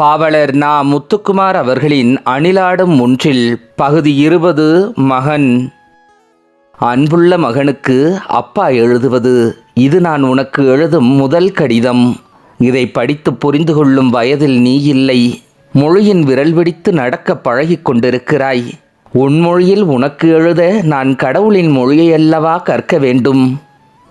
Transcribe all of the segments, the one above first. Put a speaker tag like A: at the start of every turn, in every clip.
A: பாவலர் நா முத்துக்குமார் அவர்களின் அணிலாடும் ஒன்றில் பகுதி இருபது மகன். அன்புள்ள மகனுக்கு அப்பா எழுதுவது இது நான் உனக்கு எழுதும் முதல் கடிதம். இதை படித்து புரிந்து கொள்ளும் வயதில் நீ இல்லை. மொழியின் விரல் பிடித்து நடக்க பழகிக் கொண்டிருக்கிறாய். உன் மொழியில் உனக்கு எழுத நான் கடவுளின் மொழியையல்லவா கற்க வேண்டும்.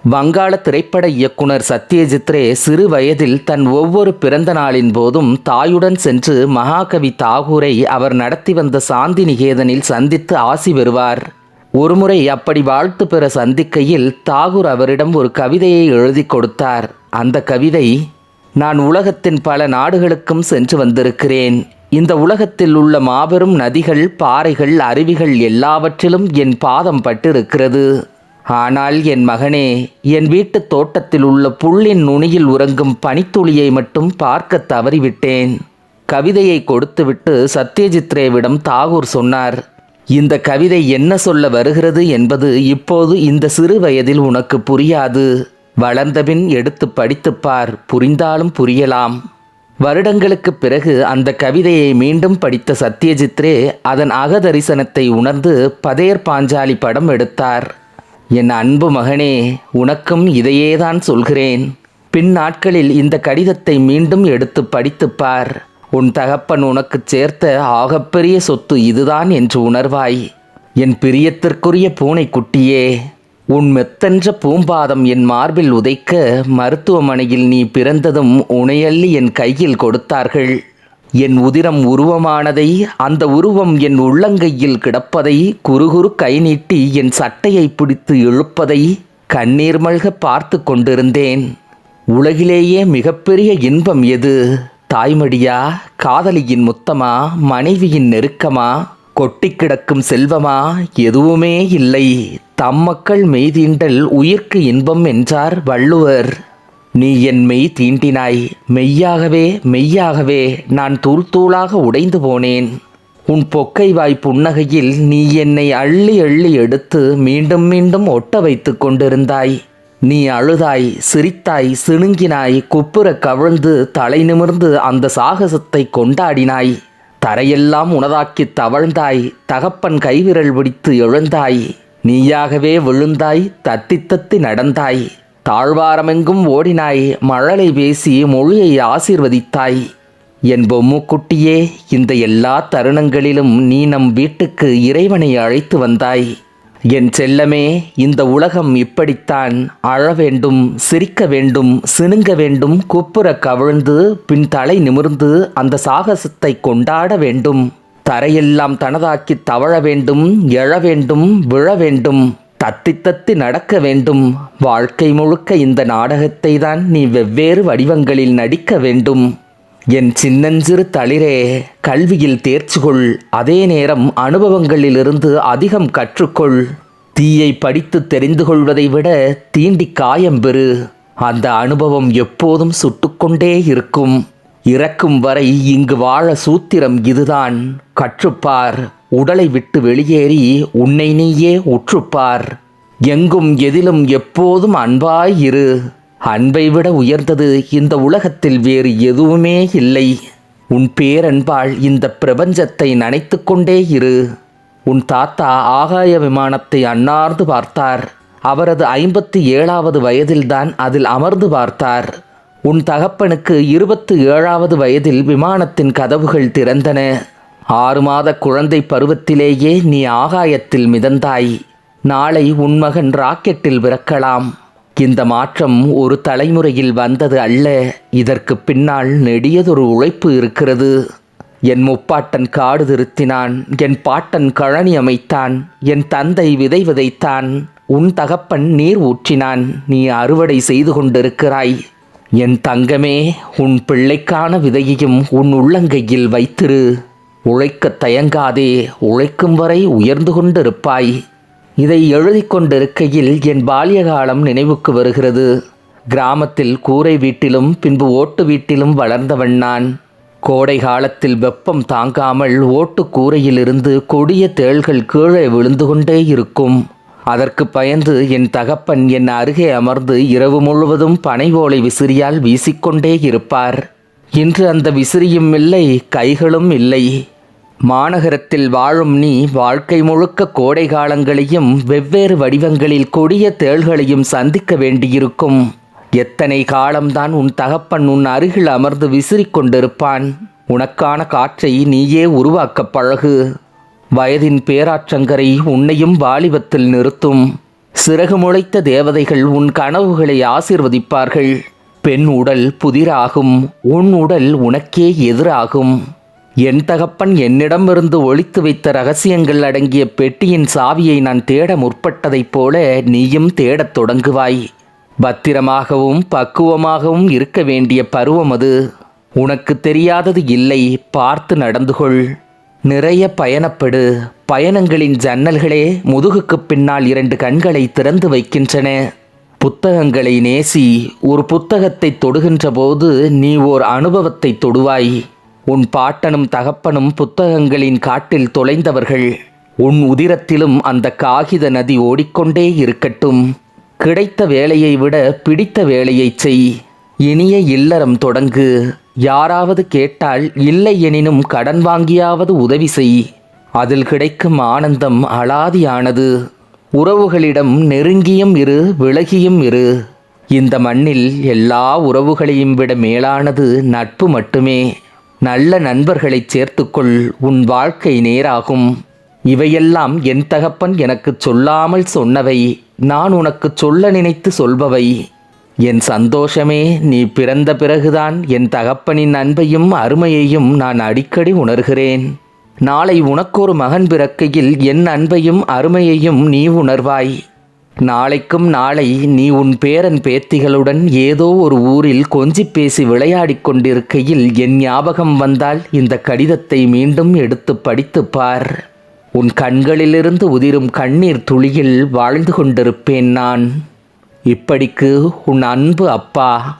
A: வங்காள திரைப்பட இயக்குனர் சத்யஜித் ரே சிறு வயதில் தன் ஒவ்வொரு பிறந்த நாளின் போதும் தாயுடன் சென்று மகாகவி தாகூரை அவர் நடத்தி வந்த சாந்தி நிகேதனில் சந்தித்து ஆசி பெறுவார். ஒருமுறை அப்படி வாழ்த்து பெற சந்திக்கையில் தாகூர் அவரிடம் ஒரு கவிதையை எழுதி கொடுத்தார். அந்த கவிதை நான் உலகத்தின் பல நாடுகளுக்கும் சென்று வந்திருக்கிறேன். இந்த உலகத்தில் உள்ள மாபெரும் நதிகள் பாறைகள் அருவிகள் எல்லாவற்றிலும் என் பாதம் பட்டிருக்கிறது. ஆனால் என் மகனே என் வீட்டுத் தோட்டத்தில் உள்ள புல்லின் நுனியில் உறங்கும் பனித்துளியை மட்டும் பார்க்க தவறிவிட்டேன். கவிதையை கொடுத்துவிட்டு சத்யஜித் ரேவிடம் தாகூர் சொன்னார் இந்த கவிதை என்ன சொல்ல வருகிறது என்பது இப்போது இந்த சிறு வயதில் உனக்கு புரியாது. வளர்ந்தபின் எடுத்து படித்துப் பார் புரிந்தாலும் புரியலாம். வருடங்களுக்குப் பிறகு அந்த கவிதையை மீண்டும் படித்த சத்யஜித்ரே அதன் அகதரிசனத்தை உணர்ந்து பதேர் பாஞ்சாலி படம் எடுத்தார். என் அன்பு மகனே உனக்கும் இதையேதான் சொல்கிறேன். பின் நாட்களில் இந்த கடிதத்தை மீண்டும் எடுத்து படித்துப் பார். உன் தகப்பன் உனக்குச் சேர்த்த ஆகப்பெரிய சொத்து இதுதான் என்று உணர்வாய். என் பிரியத்திற்குரிய பூனைக்குட்டியே உன் மெத்தென்ற பூம்பாதம் என் மார்பில் உதைக்க மருத்துவமனையில் நீ பிறந்ததும் உனையள்ளி என் கையில் கொடுத்தார்கள். என் உதிரம் உருவமானதை அந்த உருவம் என் உள்ளங்கையில் கிடப்பதை குறுகுறு கை நீட்டி என் சட்டையை பிடித்து இழுப்பதை கண்ணீர் மல்க பார்த்து கொண்டிருந்தேன். உலகிலேயே மிகப்பெரிய இன்பம் எது? தாய்மடியா காதலியின் முத்தமா மனைவியின் நெருக்கமா கொட்டி கிடக்கும் செல்வமா? எதுவுமே இல்லை. தம் மக்கள் மெய்தீண்டல் உயிர்க்கு இன்பம் என்றார் வள்ளுவர். நீ என் மெய் தீண்டினாய். மெய்யாகவே மெய்யாகவே நான் தூள் தூளாக உடைந்து போனேன். உன் பொக்கை வாய் புன்னகையில் நீ என்னை அள்ளி அள்ளி எடுத்து மீண்டும் மீண்டும் ஒட்ட வைத்து கொண்டிருந்தாய். நீ அழுதாய் சிரித்தாய் சிணுங்கினாய் குப்புற கவிழ்ந்து தலை நிமிர்ந்து அந்த சாகசத்தை கொண்டாடினாய். தரையெல்லாம் உனதாக்கி தவழ்ந்தாய் தகப்பன் கைவிரல் பிடித்து எழுந்தாய். நீயாகவே விழுந்தாய் தத்தி தத்தி நடந்தாய். தாழ்வாரமெங்கும் ஓடினாய். மழலை பேசி மொழியை ஆசீர்வதித்தாய். என் பொம்முக்குட்டியே இந்த எல்லா தருணங்களிலும் நீ நம் வீட்டுக்கு இறைவனை அழைத்து வந்தாய். என் செல்லமே இந்த உலகம் இப்படித்தான் அழ வேண்டும் சிரிக்க வேண்டும் சினுங்க வேண்டும் குப்புற கவிழ்ந்து பின் தலை நிமிர்ந்து அந்த சாகசத்தை கொண்டாட வேண்டும். தரையெல்லாம் தனதாக்கி தவழ வேண்டும் எழ வேண்டும் விழ வேண்டும். தத்தி தத்தி நடக்க வேண்டும். வாழ்க்கை முழுக்க இந்த நாடகத்தை தான் நீ வெவ்வேறு வடிவங்களில் நடிக்க வேண்டும். என் சின்னஞ்சிறு தளிரே கல்வியில் தேர்ச்சி கொள் அதே நேரம் அனுபவங்களிலிருந்து அதிகம் கற்றுக்கொள். தீயை படித்து தெரிந்து கொள்வதை விட தீண்டி காயம் பெறு அந்த அனுபவம் எப்போதும் சுட்டுக்கொண்டே இருக்கும். இறக்கும் வரை இங்கு வாழ சூத்திரம் இதுதான். கற்றுப்பார். உடலை விட்டு வெளியேறி உன்னை நீயே உற்றுப்பார். எங்கும் எதிலும் எப்போதும் அன்பாய் இரு. அன்பை விட உயர்ந்தது இந்த உலகத்தில் வேறு எதுவுமே இல்லை. உன் பேரன்பால் இந்த பிரபஞ்சத்தை நனைத்து கொண்டே இரு. உன் தாத்தா ஆகாய விமானத்தை அன்னார்ந்து பார்த்தார். அவரது ஐம்பத்தி ஏழாவது வயதில்தான் அதில் அமர்ந்து பார்த்தார். உன் தகப்பனுக்கு இருபத்து ஏழாவது வயதில் விமானத்தின் கதவுகள் திறந்தன. ஆறு மாத குழந்தை பருவத்திலேயே நீ ஆகாயத்தில் மிதந்தாய். நாளை உன் மகன் ராக்கெட்டில் பிறக்கலாம் இந்த மாற்றம் ஒரு தலைமுறையில் வந்தது அல்ல. இதற்கு பின்னால் நெடியதொரு உழைப்பு இருக்கிறது. என் முப்பாட்டன் காடு திருத்தினான். என் பாட்டன் கழனி அமைத்தான். என் தந்தை விதை விதைத்தான் உன் தகப்பன் நீர் ஊற்றினான். நீ அறுவடை செய்து கொண்டிருக்கிறாய். என் தங்கமே உன் பிள்ளைக்கான விதையையும் உன் உள்ளங்கையில் வைத்திரு. உழைக்கத் தயங்காதே உழைக்கும் வரை உயர்ந்து கொண்டிருப்பாய். இதை எழுதி கொண்டிருக்கையில் என் பால்யகாலம் நினைவுக்கு வருகிறது. கிராமத்தில் கூரை வீட்டிலும் பின்பு ஓட்டு வீட்டிலும் வளர்ந்தவன் நான். கோடை காலத்தில் வெப்பம் தாங்காமல் ஓட்டு கூரையிலிருந்து கொடிய தேள்கள் கீழே விழுந்து கொண்டே இருக்கும். அதற்கு பயந்து என் தகப்பன் என் அருகே அமர்ந்து இரவு முழுவதும் பனை ஓலை விசிறியால் வீசிக்கொண்டே இருப்பார். இன்று அந்த விசிறியும் இல்லை கைகளும் இல்லை. மாநகரத்தில் வாழும் நீ வாழ்க்கை முழுக்க கோடை காலங்களையும் வெவ்வேறு வடிவங்களில் கொடிய தேள்களையும் சந்திக்க வேண்டியிருக்கும். எத்தனை காலம்தான் உன் தகப்பன் உன் அருகில் அமர்ந்து விசிறிக் கொண்டிருப்பான். உனக்கான காற்றை நீயே உருவாக்கப் பழகு. வயதின் பேராற்றங்கரை உன்னையும் வாலிபத்தில் நிறுத்தும். சிறகு முளைத்த தேவதைகள் உன் கனவுகளை ஆசிர்வதிப்பார்கள். பெண் உடல் புதிராகும். உன் உடல் உனக்கே எதிராகும். என் தகப்பன் என்னிடமிருந்து ஒழித்து வைத்த ரகசியங்கள் அடங்கிய பெட்டியின் சாவியை நான் தேட முற்பட்டதைப் போல நீயும் தேடத் தொடங்குவாய். பத்திரமாகவும் பக்குவமாகவும் இருக்க வேண்டிய பருவம் அது. உனக்கு தெரியாதது இல்லை பார்த்து நடந்து கொள். நிறைய பயணப்படு. பயணங்களின் ஜன்னல்களே முதுகுக்குப் பின்னால் இரண்டு கண்களை திறந்து வைக்கின்றன. புத்தகங்களை நேசி ஒரு புத்தகத்தை தொடுகின்ற போது நீ ஓர் அனுபவத்தை தொடுவாய். உன் பாட்டனும் தகப்பனும் புத்தகங்களின் காட்டில் தொலைந்தவர்கள் உன் உதிரத்திலும் அந்த காகித நதி ஓடிக்கொண்டே இருக்கட்டும். கிடைத்த வேலையை விட பிடித்த வேலையைச் செய். இனிய இல்லறம் தொடங்கு. யாராவது கேட்டால் இல்லை எனினும் கடன் வாங்கியாவது உதவி செய். அதில் கிடைக்கும் ஆனந்தம் அலாதியானது. உறவுகளிடம் நெருங்கியும் இரு விலகியும் இரு. இந்த மண்ணில் எல்லா உறவுகளையும் விட மேலானது நட்பு மட்டுமே. நல்ல நண்பர்களைச் சேர்த்துக்கொள் உன் வாழ்க்கை நேராகும். இவையெல்லாம் என் தகப்பன் எனக்குச் சொல்லாமல் சொன்னவை நான் உனக்குச் சொல்ல நினைத்து சொல்பவை. என் சந்தோஷமே நீ பிறந்த பிறகுதான் என் தகப்பனின் அன்பையும் அருமையையும் நான் அடிக்கடி உணர்கிறேன். நாளை உனக்கொரு மகன் பிறக்கையில் என் அன்பையும் அருமையையும் நீ உணர்வாய். நாளைக்கும் நாளை நீ உன் பேரன் பேத்திகளுடன் ஏதோ ஒரு ஊரில் கொஞ்சி பேசி விளையாடிக் கொண்டிருக்கையில் என் ஞாபகம் வந்தால் இந்த கடிதத்தை மீண்டும் எடுத்து படித்துப் பார். உன் கண்களிலிருந்து உதிரும் கண்ணீர் துளியில் வாழ்ந்து கொண்டிருப்பேன் நான். இப்படிக்கு உன் அன்பு அப்பா.